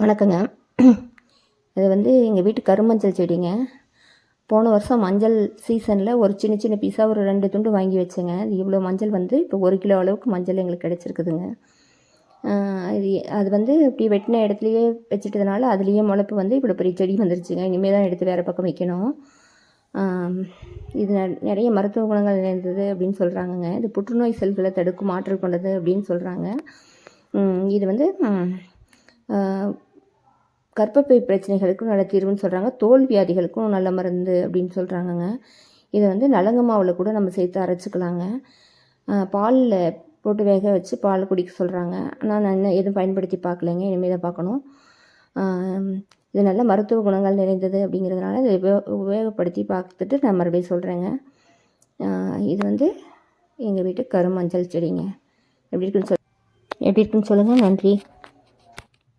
வணக்கங்க. இது வந்து எங்கள் வீட்டு கருமஞ்சள் செடிங்க. போன வருஷம் மஞ்சள் சீசனில் ஒரு சின்ன சின்ன பீஸாக ஒரு ரெண்டு துண்டு வாங்கி வச்சேங்க. அது இவ்வளோ மஞ்சள் வந்து இப்போ ஒரு கிலோ அளவுக்கு மஞ்சள் எங்களுக்கு கிடச்சிருக்குதுங்க. அது அது வந்து இப்படி வெட்டின இடத்துலையே வச்சுட்டதுனால அதுலேயே முளைப்பு வந்து இவ்வளோ பெரிய செடி வந்துருச்சுங்க. இனிமேல் தான் எடுத்து வேறு பக்கம் வைக்கணும். இது நிறைய மருத்துவ குணங்கள் நிறைந்தது அப்படின்னு சொல்கிறாங்கங்க இது புற்றுநோய் செல்களை தடுக்கும் ஆற்றல் கொண்டது அப்படின்னு சொல்கிறாங்க இது வந்து கர்ப்பப்பை பிரச்சனைகளுக்கும் நல்ல தீர்வுன்னு சொல்கிறாங்க தோல் வியாதிகளுக்கும் நல்ல மருந்து அப்படின்னு சொல்கிறாங்கங்க இதை வந்து நலங்க மாவில் கூட நம்ம சேர்த்து அரைச்சிக்கலாங்க. பாலில் போட்டு வேக வச்சு பால் குடிக்க சொல்கிறாங்க ஆனால் நான் இன்னும் எதுவும் பயன்படுத்தி பார்க்கலைங்க. இனிமேல் தான் பார்க்கணும். இது நல்ல மருத்துவ குணங்கள் நிறைந்தது அப்படிங்கிறதுனால இதை உபயோ உபயோகப்படுத்தி பார்த்துட்டு நான் மறுபடியும் சொல்கிறேங்க இது வந்து எங்கள் வீட்டு கருமஞ்சள் செடிங்க. எப்படி இருக்குன்னு சொல் எப்படி இருக்குன்னு சொல்லுங்கள் நன்றி.